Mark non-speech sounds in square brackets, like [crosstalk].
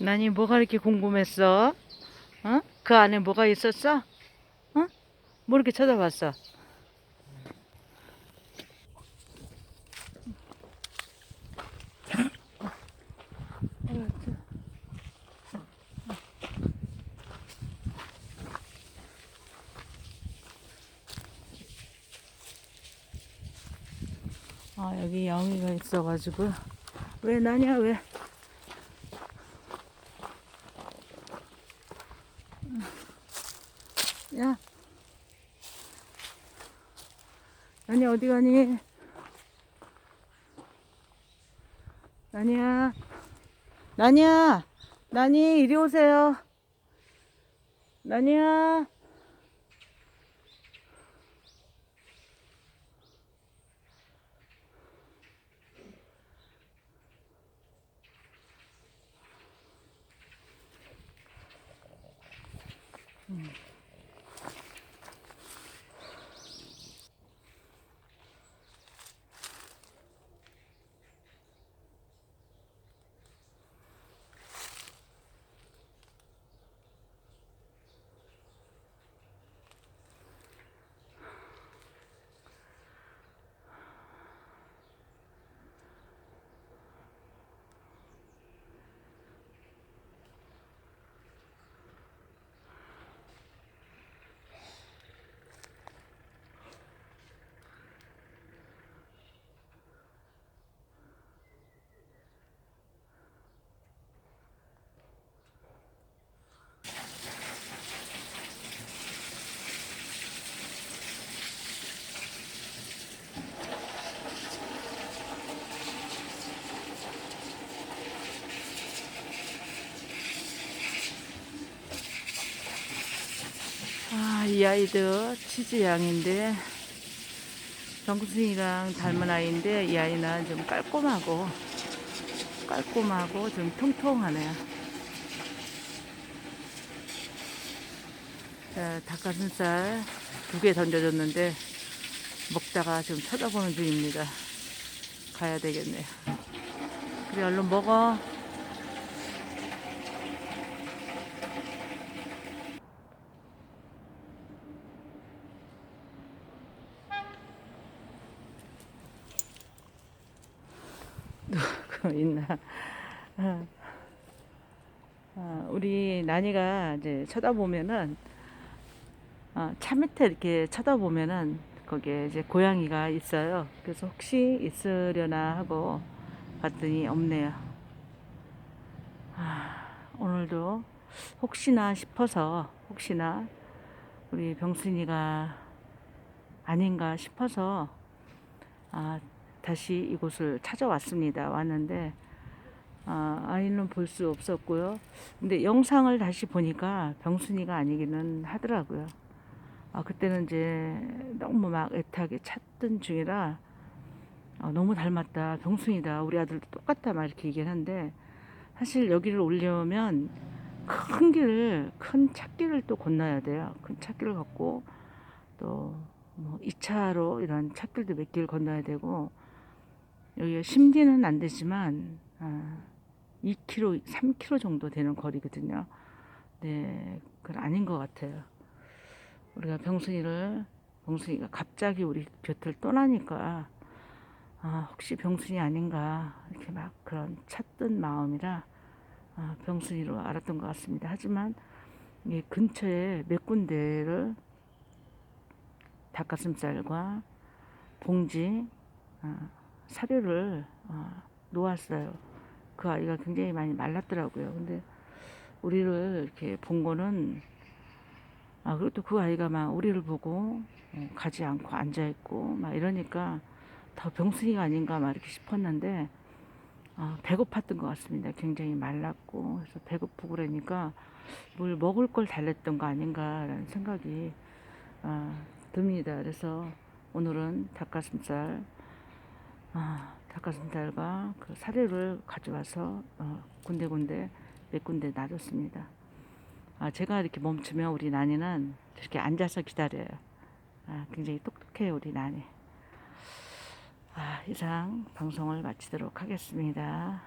난이 뭐가 이렇게 궁금했어? 어? 그 안에 뭐가 있었어? 어? 뭐 이렇게 쳐다봤어? 아 여기 영희가 있어가지고 왜 나냐 왜? 야, 나니 어디 가니? 나니야, 나니야, 나니 이리 오세요. 나니야. 아, 이 아이도 치즈 양인데 정순이랑 닮은 아이인데 이 아이는 좀 깔끔하고 깔끔하고 좀 통통하네요. 자, 닭가슴살 두 개 던져줬는데 먹다가 지금 쳐다보는 중입니다. 가야 되겠네요. 그래 얼른 먹어. [laughs] 누구 있나? 어. 어, 우리 난이가 이제 쳐다보면은 어, 차 밑에 이렇게 쳐다보면은 거기에 이제 고양이가 있어요. 그래서 혹시 있으려나 하고 봤더니 없네요. 아, 오늘도 혹시나 싶어서 혹시나 우리 병순이가 아닌가 싶어서 아, 다시 이곳을 찾아왔습니다. 왔는데 아, 아이는 볼 수 없었고요. 근데 영상을 다시 보니까 병순이가 아니기는 하더라고요. 아, 그때는 이제 너무 막 애타게 찾던 중이라 아, 너무 닮았다. 병순이다. 우리 아들도 똑같다. 막 이렇게 얘기를 하는데 사실 여기를 올려면 큰 길을, 큰 찾길을 또 건너야 돼요. 큰 찾길을 걷고 또 뭐 2차로 이런 찾길도 몇 길 건너야 되고 여기가 심리는 안 되지만 아, 2km, 3km 정도 되는 거리거든요. 네, 그건 아닌 것 같아요. 우리가 병순이를 병순이가 갑자기 우리 곁을 떠나니까 아, 혹시 병순이 아닌가 이렇게 막 그런 찾던 마음이라 아, 병순이로 알았던 것 같습니다. 하지만 이 근처에 몇 군데를 닭가슴살과 봉지 아, 사료를 아, 놓았어요. 그 아이가 굉장히 많이 말랐더라고요. 근데 우리를 이렇게 본 거는 아또그 아이가 막 우리를 보고 어, 가지 않고 앉아 있고 막 이러니까 더 병순이가 아닌가 막 이렇게 싶었는데 아, 배고팠던 것 같습니다. 굉장히 말랐고 그래서 배고프고 그러니까 뭘 먹을 걸 달랬던 거 아닌가라는 생각이 아, 듭니다. 그래서 오늘은 닭가슴살 아, 닭가슴살과 그 사료를 가져와서 어, 군데군데 몇 군데 놔뒀습니다. 아, 제가 이렇게 멈추면 우리 나니는 이렇게 앉아서 기다려요. 아, 굉장히 똑똑해요, 우리 나니. 아, 이상 방송을 마치도록 하겠습니다.